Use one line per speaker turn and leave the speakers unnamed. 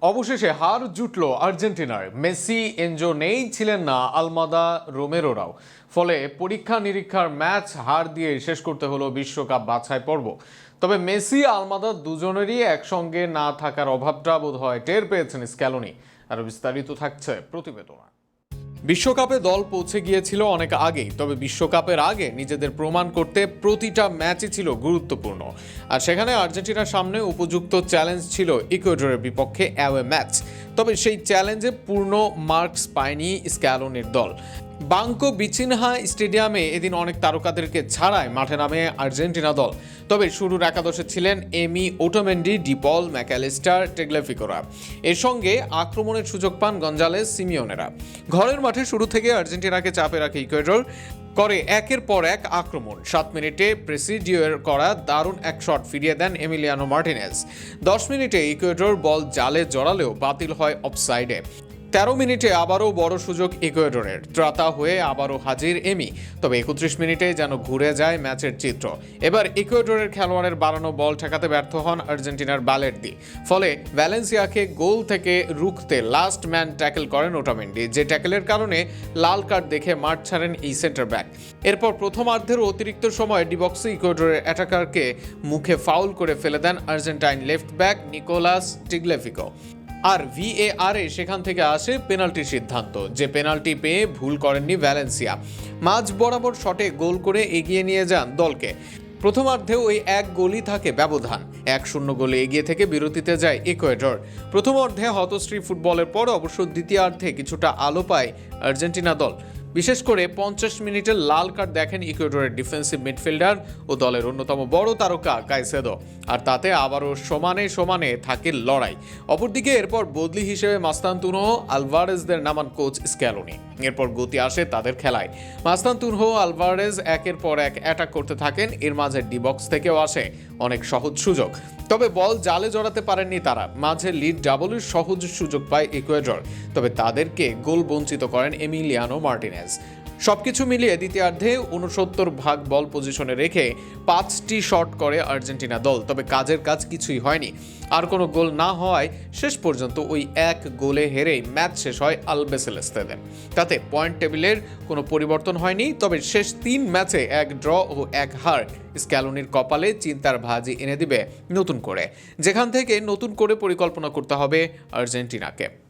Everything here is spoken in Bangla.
অবশেষে হার জুটল আর্জেন্টিনার। মেসি, এনজো নেই ছিলেন না আলমাদা রোমেরোরাও। ফলে পরীক্ষা নিরীক্ষার ম্যাচ হার দিয়ে শেষ করতে হলো বিশ্বকাপ বাছাই পর্ব। তবে মেসি, আলমাদা দুজনেরই একসঙ্গে না থাকার অভাবটা বোধ হয় টের পেয়েছেন স্ক্যালোনি। আরও বিস্তারিত থাকছে প্রতিবেদনা। বিশ্বকাপে দল পৌঁছে গিয়েছিল অনেক আগেই, তবে বিশ্বকাপের আগে নিজেদের প্রমাণ করতে প্রতিটা ম্যাচই ছিল গুরুত্বপূর্ণ। আর সেখানে আর্জেন্টিনার সামনে উপযুক্ত চ্যালেঞ্জ ছিল ইকুয়েডরের বিপক্ষে অ্যাওয়ে ম্যাচ। তবে সেই চ্যালেঞ্জে পূর্ণ মার্কস পায়নি স্ক্যালোনির দল। বাঙ্কো বিচিনহা স্টেডিয়ামে এদিন অনেক তারকাদেরকে ছাড়ায় মাঠে নামে আর্জেন্টিনা দল। তবে শুরুর একাদশে ছিলেন এমি ওটোমেন্ডি, ডিপল ম্যাকালিস্টার টেগলেফিকোরা। এর সঙ্গে আক্রমণের সুযোগ পান গঞ্জালেস সিমিওনেরা। ঘরের মাঠে শুরু থেকে আর্জেন্টিনাকে চাপে রাখে ইকুয়েডর। করে একের পর এক আক্রমণ। সাত মিনিটে প্রেসিডিওর করা দারুণ এক শট ফিরিয়ে দেন এমিলিয়ানো মার্টিনেজ। দশ মিনিটে ইকুয়েডর বল জালে জড়ালেও বাতিল হয় অফসাইডে। তেরো মিনিটে আবারও বড় সুযোগ ইকুয়েডরের। ত্রাতা হয়ে আবারও হাজির এমি। তবে একত্রিশ মিনিটে যেন ঘুরে যায় ম্যাচের চিত্র। এবার ইকুয়েডরের খেলোয়াড়ের বাড়ানো বল ঠেকাতে ব্যর্থ হন আর্জেন্টিনার ব্যালেটদি ফলে ভ্যালেন্সিয়াকে গোল থেকে রুখতে লাস্ট ম্যান ট্যাকেল করেন ওটামেন্ডি, যে ট্যাকেলের কারণে লাল কার্ড দেখে মাঠ ছাড়েন এই সেন্টার ব্যাক এরপর প্রথমার্ধের অতিরিক্ত সময় ডিবক্সে ইকুয়েডরের অ্যাটাকারকে মুখে ফাউল করে ফেলে দেন Argentine left back Nicolas Tagliafico. আর ভিএআর সেখান থেকে আসে পেনাল্টি সিদ্ধান্ত। যে পেনাল্টি পেয়ে ভুল করেননি ভ্যালেন্সিয়া মাঝ বরাবর শটে গোল করে এগিয়ে নিয়ে যান দলকে। প্রথমার্ধেও ওই এক গোলই থাকে ব্যবধান। এক শূন্য গোলে এগিয়ে থেকে বিরতিতে যায় ইকুয়েডর প্রথম অর্ধে হতশ্রী ফুটবলের পর অবশ্য দ্বিতীয়ার্ধে কিছুটা আলো পায় আর্জেন্টিনা দল। বিশেষ করে পঞ্চাশ মিনিটের লাল কার্ড দেখেন ইকুয়েডরের ডিফেন্সিভ মিডফিল্ডার ও দলের অন্যতম বড় তারকা কাইসেদো। আর তাতে আবারও সমানে সমানে থাকে লড়াই। অপরদিকে এরপর বদলি হিসেবে মাস্তান্তুনো আলভারেজদের নামান কোচ স্ক্যালোনি। এরপর গতি আসে তাদের খেলায়। মাস্তান্তুনহো আলভারেজ একের পর এক অ্যাটাক করতে থাকেন, এর মাঝে ডিবক্স থেকেও আসে অনেক সহজ সুযোগ। তবে বল জালে জড়াতে পারেননি তারা, মাঝে লিড ডাবলের সহজ সুযোগ পায় ইকুয়েডর। তবে তাদেরকে গোল বঞ্চিত করেন এমিলিয়ানো মার্টিনেজ। সবকিছু মিলিয়ে দ্বিতীয়ার্ধে উনসত্তর ভাগ বল পজিশনে রেখে পাঁচটি শট করে আর্জেন্টিনা দল, তবে কাজের কাজ কিছুই হয়নি। আর কোনো গোল না হওয়ায় শেষ পর্যন্ত ওই এক গোলে হেরেই ম্যাচ শেষ হয় আলবেসেলেস্তেদের। তাতে পয়েন্ট টেবিলের কোনো পরিবর্তন হয়নি, তবে শেষ তিন ম্যাচে এক ড্র ও এক হার স্ক্যালোনির কপালে চিন্তার ভাজি এনে দিবে নতুন করে। যেখান থেকে নতুন করে পরিকল্পনা করতে হবে আর্জেন্টিনাকে।